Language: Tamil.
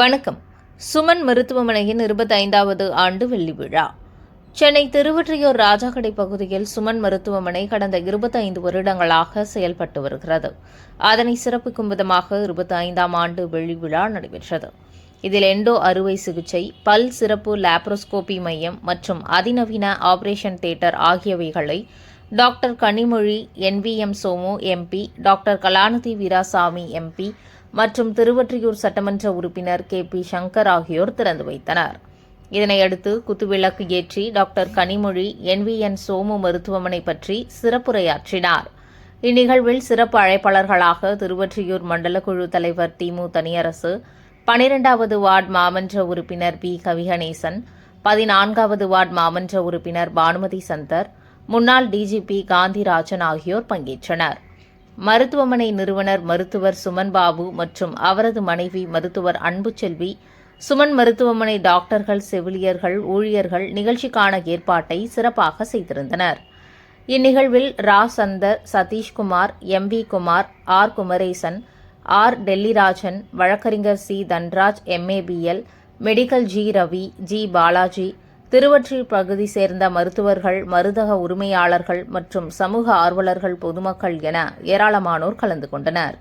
வணக்கம். சுமன் மருத்துவமனையின் இருபத்தைந்தாவது ஆண்டு வெள்ளி விழா. சென்னை திருவொற்றியூர் ராஜாக்கடை பகுதியில் சுமன் மருத்துவமனை கடந்த இருபத்தைந்து வருடங்களாக செயல்பட்டு வருகிறது. அதனை சிறப்பிக்கும் விதமாக இருபத்தைந்தாம் ஆண்டு வெள்ளி விழா நடைபெற்றது. இதில் எண்டோ அறுவை சிகிச்சை பல் சிறப்பு லாப்ரோஸ்கோபி மையம் மற்றும் அதிநவீன ஆபரேஷன் தியேட்டர் ஆகியவைகளை doctor Kanimozhi N VM Somu MP doctor Kalanidhi Veeraswamy MP மற்றும் திருவொற்றியூர் சட்டமன்ற உறுப்பினர் கே பி சங்கர் ஆகியோர் திறந்து வைத்தனர். இதனையடுத்து குத்துவிளக்கு ஏற்றி டாக்டர் கனிமொழி என். சோமு மருத்துவமனை பற்றி சிறப்புரையாற்றினார். இந்நிகழ்வில் சிறப்பு அழைப்பாளர்களாக திருவொற்றியூர் மண்டல குழு தலைவர் திமு தனியரசு பனிரெண்டாவது வார்டு மாமன்ற உறுப்பினர் பி. கவிகணேசன் பதினான்காவது வார்டு மாமன்ற உறுப்பினர் பானுமதி சந்தர் முன்னாள் டிஜிபி காந்திராஜன் ஆகியோர் பங்கேற்றனர். மருத்துவமனை நிறுவனர் மருத்துவர் சுமன் பாபு மற்றும் அவரது மனைவி மருத்துவர் அன்புச்செல்வி சுமன் மருத்துவமனை டாக்டர்கள் செவிலியர்கள் ஊழியர்கள் நிகழ்ச்சிக்கான ஏற்பாட்டை சிறப்பாக செய்திருந்தனர். இந்நிகழ்வில் ரா. Chandar Sathishkumar M. V. Kumar R. Kumaresan R. Delhirajan வழக்கறிஞர் C. Dhanraj MABL medical G. Ravi G. Balaji Thiruvottiyur பகுதி சேர்ந்த மருத்துவர்கள் மருந்தக உரிமையாளர்கள் மற்றும் சமூக ஆர்வலர்கள் பொதுமக்கள் என ஏராளமானோர் கலந்து கொண்டனர்.